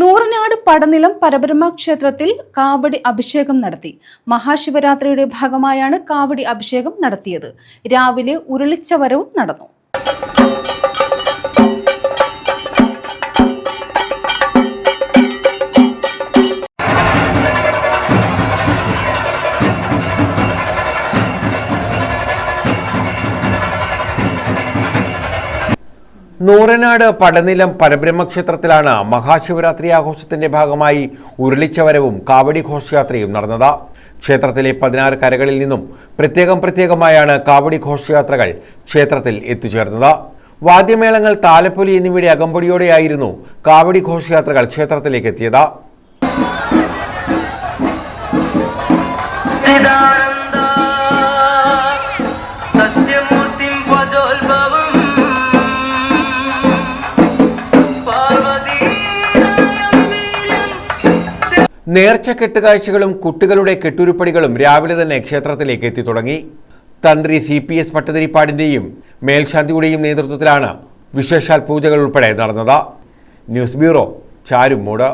നൂറനാട് പടനിലം പരബ്രഹ്മ ക്ഷേത്രത്തിൽ കാവടി അഭിഷേകം നടത്തി. മഹാശിവരാത്രിയുടെ ഭാഗമായാണ് കാവടി അഭിഷേകം നടത്തിയത്. രാവിലെ ഉരുളിച്ചവരവും നടന്നു. നൂറനാട് പടനിലം പരബ്രഹ്മക്ഷേത്രത്തിലാണ് മഹാശിവരാത്രി ആഘോഷത്തിന്റെ ഭാഗമായി ഉരുളിച്ചവരവും കാവടി ഘോഷയാത്രയും നടന്നത്. ക്ഷേത്രത്തിലെ പതിനാറ് കരകളിൽ നിന്നും പ്രത്യേകം പ്രത്യേകമായാണ് കാവടി ഘോഷയാത്രകൾ ക്ഷേത്രത്തിൽ എത്തിച്ചേർന്നത്. വാദ്യമേളങ്ങൾ താലപ്പൊലി എന്നിവയുടെ അകമ്പടിയോടെയായിരുന്നു കാവടി ഘോഷയാത്രകൾ ക്ഷേത്രത്തിലേക്ക് എത്തിയത്. നേർച്ച കെട്ടുകാഴ്ചകളും കുട്ടികളുടെ കെട്ടുരുപ്പടികളും രാവിലെ തന്നെ ക്ഷേത്രത്തിലേക്ക് എത്തി തുടങ്ങി. തന്ത്രി സി പി എസ് പട്ടതിരിപ്പാടിന്റെയും മേൽശാന്തിയുടെയും നേതൃത്വത്തിലാണ് വിശേഷാൽ പൂജകൾ ഉൾപ്പെടെ നടന്നത്. News bureau Charummoodu.